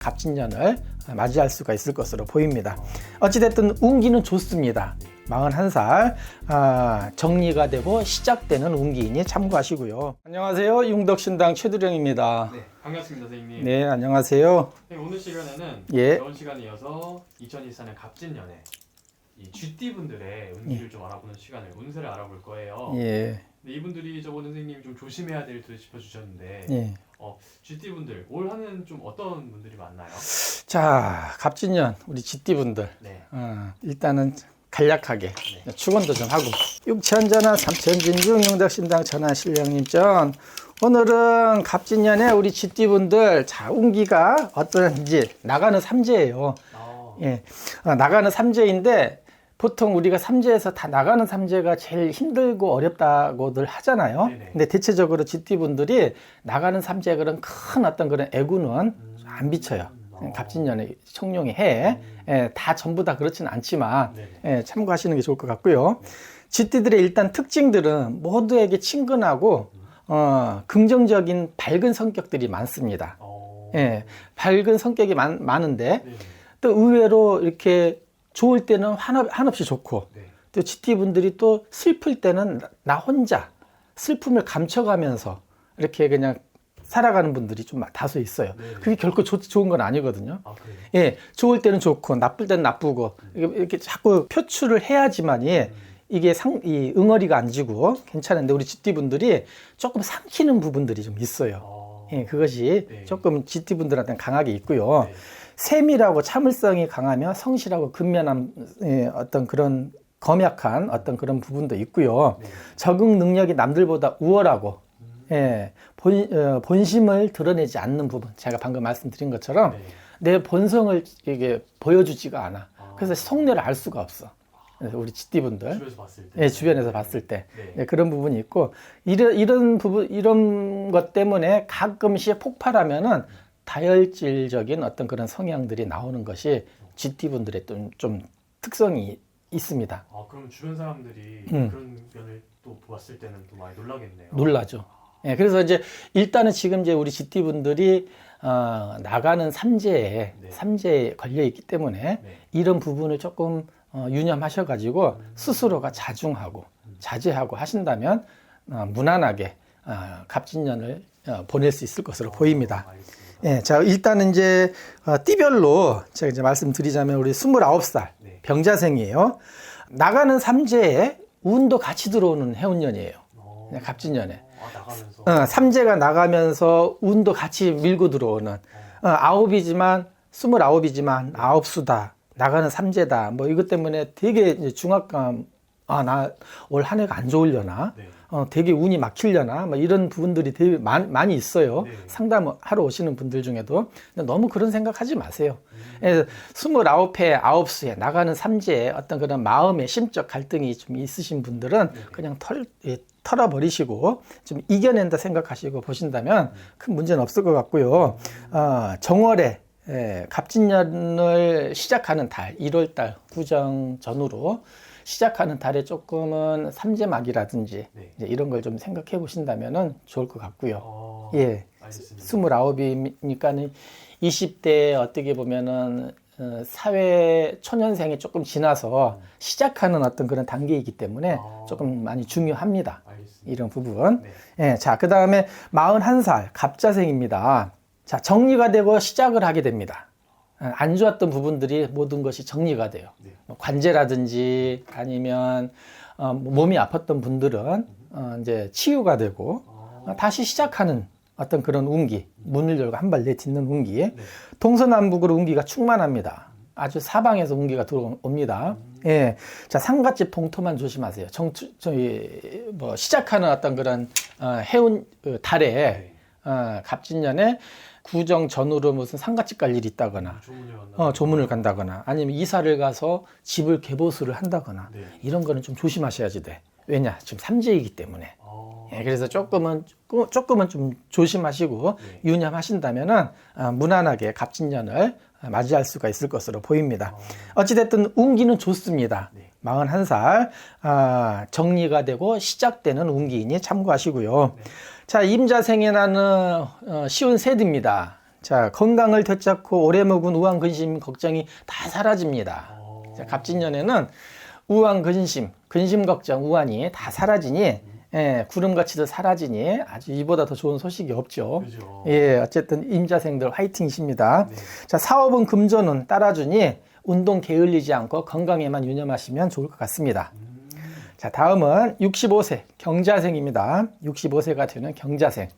갑진년을 맞이할 수가 있을 것으로 보입니다. 어찌됐든 운기는 좋습니다. 41살 아, 정리가 되고 시작되는 운기이니 참고하시고요. 안녕하세요. 융덕신당 최두령입니다. 네, 반갑습니다, 선생님. 네, 안녕하세요. 선생님, 오늘 시간에는 예. 저번 시간에 이어서 2024년 갑진년에 이 쥐띠 분들의 운기를 좀 알아보는 시간을 운세를 알아볼 거예요. 예, 근데 이분들이 저번 선생님이 좀 조심해야 될듯 싶어주셨는데 예. 쥐띠 분들 올 한해는 좀 어떤 분들이 많나요? 자, 갑진년 우리 쥐띠분들. 네, 어, 일단은 간략하게 축원도 좀 하고. 육천전화 삼천진중 용덕신당 전화 신령님 전. 오늘은 갑진년에 우리 쥐띠분들 자 운기가 어떤지 나가는 삼재예요. 아, 예, 어, 나가는 삼재인데 보통 우리가 삼재에서 다 나가는 삼재가 제일 힘들고 어렵다고들 하잖아요. 네네. 근데 대체적으로 쥐띠분들이 나가는 삼재 그런 큰 어떤 그런 애구는 안 비쳐요. 음, 갑진년의 청룡의 해, 예, 다 전부 다 그렇지는 않지만. 예, 참고하시는 게 좋을 것 같고요. 쥐띠들의 일단 특징들은 모두에게 친근하고 어, 긍정적인 밝은 성격들이 많습니다. 어, 예, 밝은 성격이 많, 많은데 네, 또 의외로 이렇게 좋을 때는 한없, 한없이 좋고 네, 또 GT 분들이 또 슬플 때는 나- 나 혼자 슬픔을 감춰가면서 이렇게 그냥 살아가는 분들이 좀 다수 있어요. 네. 그게 결코 좋, 좋은 건 아니거든요. 아? 예, 좋을 때는 좋고 나쁠 때는 나쁘고 이렇게, 이렇게 자꾸 표출을 해야지만이 이게 상, 이 응어리가 안 지고 괜찮은데 우리 GT 분들이 조금 삼키는 부분들이 좀 있어요. 어, 예, 그것이 네. 조금 GT 분들한테는 강하게 있고요. 네. 세밀하고 참을성이 강하며 성실하고 근면한 예, 어떤 그런 검약한 어떤 그런 부분도 있고요. 네. 적응 능력이 남들보다 우월하고 예, 본, 어, 본심을 드러내지 않는 부분. 제가 방금 말씀드린 것처럼 네. 내 본성을 이게 보여주지가 않아. 아. 그래서 속내를 알 수가 없어. 우리 지띠분들. 주변에서 봤을 때. 예, 주변에서 봤을 때 네. 예, 그런 부분이 있고 이런 이런 부분 이런 것 때문에 가끔씩 폭발하면은 다혈질적인 어떤 그런 성향들이 나오는 것이 GT 분들의 좀, 좀 특성이 있습니다. 아 그럼 주변 사람들이 음. 그런 면을 또 보았을 때는 또 많이 놀라겠네요. 놀라죠. 예, 그래서 이제 일단은 지금 이제 우리 GT 분들이 어, 나가는 삼재에 네. 삼재에 걸려 있기 때문에 네. 이런 부분을 조금 어, 유념하셔가지고 스스로가 자중하고 자제하고 하신다면 어, 무난하게 어, 갑진년을 어, 보낼 수 있을 것으로 보입니다. 아, 알겠습니다. 예, 자 일단은 이제 어, 띠별로 제가 이제 말씀드리자면 우리 29살 네. 병자생이에요. 나가는 삼재에 운도 같이 들어오는 해운년이에요. 어, 네, 갑진년에. 아 나가면서. 어, 삼재가 나가면서 운도 같이 밀고 들어오는 어, 아홉이지만 스물아홉이지만 아홉 수다 나가는 삼재다 뭐 이것 때문에 되게 중압감 아 나 올 한 해가 안 좋으려나 네. 어, 되게 운이 막히려나 뭐 이런 부분들이 되게 많, 많이 있어요 네. 상담하러 오시는 분들 중에도 너무 그런 생각하지 마세요 음. 예, 스물아홉 해 아홉 수에 나가는 삼재에 어떤 그런 마음의 심적 갈등이 좀 있으신 분들은 네. 그냥 털 예, 털어버리시고 좀 이겨낸다 생각하시고 보신다면 큰 문제는 없을 것 같고요. 어, 정월에 예, 갑진년을 시작하는 달, 1월 달 구정 전후로 시작하는 달에 조금은 삼재막이라든지 네. 이제 이런 걸 좀 생각해 보신다면 좋을 것 같고요. 어, 예, 알겠습니다. 스물아홉이니까는 20대에 어떻게 보면은 어, 사회 초년생이 조금 지나서 시작하는 어떤 그런 단계이기 때문에 아. 조금 많이 중요합니다. 알겠습니다. 이런 부분. 네. 예, 자, 그 다음에 41살 갑자생입니다. 자, 정리가 되고 시작을 하게 됩니다. 어, 안 좋았던 부분들이 모든 것이 정리가 돼요. 네. 뭐 관제라든지 아니면 어, 몸이 아팠던 분들은 어, 이제 치유가 되고 아, 어, 다시 시작하는 어떤 그런 운기, 문을 열고 한 발 내딛는 운기, 네. 동서남북으로 운기가 충만합니다. 아주 사방에서 운기가 들어옵니다. 예. 자, 상갓집 봉토만 조심하세요. 정, 저희, 뭐, 시작하는 어떤 그런, 어, 해운, 어, 달에, 네. 어, 갑진년에 구정 전후로 무슨 상갓집 갈 일이 있다거나. 어, 조문을 간다거나, 아니면 이사를 가서 집을 개보수를 한다거나, 네. 이런 거는 좀 조심하셔야지 돼. 왜냐? 지금 삼재이기 때문에. 아, 예, 그래서 조금은 조금은 좀 조심하시고 네. 유념하신다면은 어, 무난하게 갑진년을 맞이할 수가 있을 것으로 보입니다. 아, 어찌됐든 운기는 좋습니다. 네. 41살 아, 정리가 되고 시작되는 운기이니 참고하시고요. 네. 자 임자생에 나는 어, 쉬운 세드입니다. 자, 건강을 되찾고 오래 먹은 우한 근심 걱정이 다 사라집니다. 어. 자, 갑진년에는 우한 근심, 근심 걱정, 우한이 다 사라지니 예, 구름같이도 사라지니 아주 이보다 더 좋은 소식이 없죠. 그죠. 예, 어쨌든 임자생들 화이팅이십니다. 네. 자, 사업은 금전운 따라주니 운동 게을리지 않고 건강에만 유념하시면 좋을 것 같습니다. 음. 자, 다음은 65세 경자생입니다. 65세가 되는 경자생.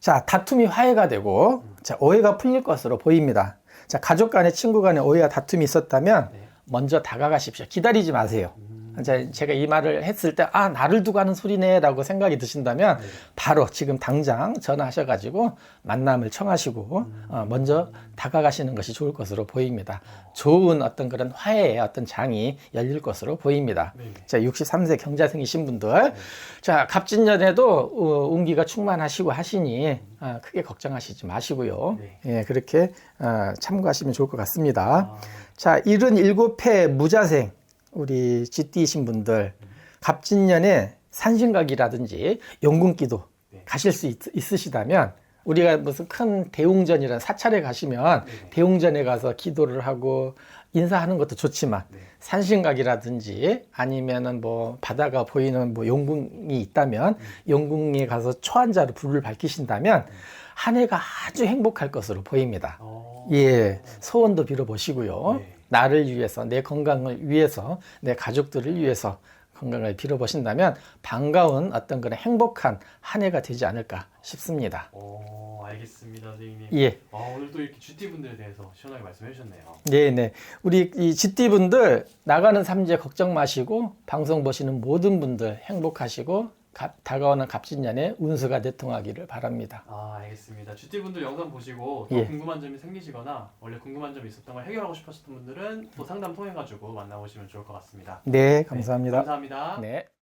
자, 다툼이 화해가 되고, 자, 오해가 풀릴 것으로 보입니다. 자, 가족 간에 친구 간에 오해와 다툼이 있었다면, 네. 먼저 다가가십시오. 기다리지 마세요. 음. 자, 제가 이 말을 했을 때, 아, 나를 두고 하는 소리네, 라고 생각이 드신다면, 네. 바로 지금 당장 전화하셔가지고 만남을 청하시고, 어, 먼저 다가가시는 것이 좋을 것으로 보입니다. 좋은 어떤 그런 화해의 어떤 장이 열릴 것으로 보입니다. 네. 자, 63세 경자생이신 분들. 자, 갑진년에도 어, 운기가 충만하시고 하시니 아, 크게 걱정하시지 마시고요. 네. 예, 그렇게 아, 참고하시면 좋을 것 같습니다. 아, 자, 77회 무자생 우리 쥐띠이신 분들 갑진년에 산신각이라든지 용궁기도 네. 가실 수 있, 으시다면 우리가 무슨 큰 대웅전이라는 사찰에 가시면 네. 대웅전에 가서 기도를 하고 인사하는 것도 좋지만 네. 산신각이라든지 아니면은 뭐 바다가 보이는 뭐 용궁이 있다면 용궁에 가서 초한자로 불을 밝히신다면 한 해가 아주 행복할 것으로 보입니다. 어. 예, 소원도 빌어보시고요. 네. 나를 위해서, 내 건강을 위해서, 내 가족들을 위해서 건강을 빌어보신다면 반가운 어떤 그런 행복한 한 해가 되지 않을까 싶습니다. 어, 알겠습니다, 선생님. 예. 아, 오늘 또 이렇게 GT 분들에 대해서 시원하게 말씀해 주셨네요. 네 네. 우리 이 GT분들 나가는 삼재 걱정 마시고 방송 보시는 모든 분들 행복하시고 갑- 다가오는 갑진년에 운수가 대통하기를 바랍니다. 아, 알겠습니다. GT 분들 영상 보시고 더 예. 궁금한 점이 생기시거나 원래 궁금한 점이 있었던 걸 해결하고 싶으셨던 분들은 또 상담 통해 가지고 만나보시면 좋을 것 같습니다. 네, 감사합니다. 감사합니다. 네.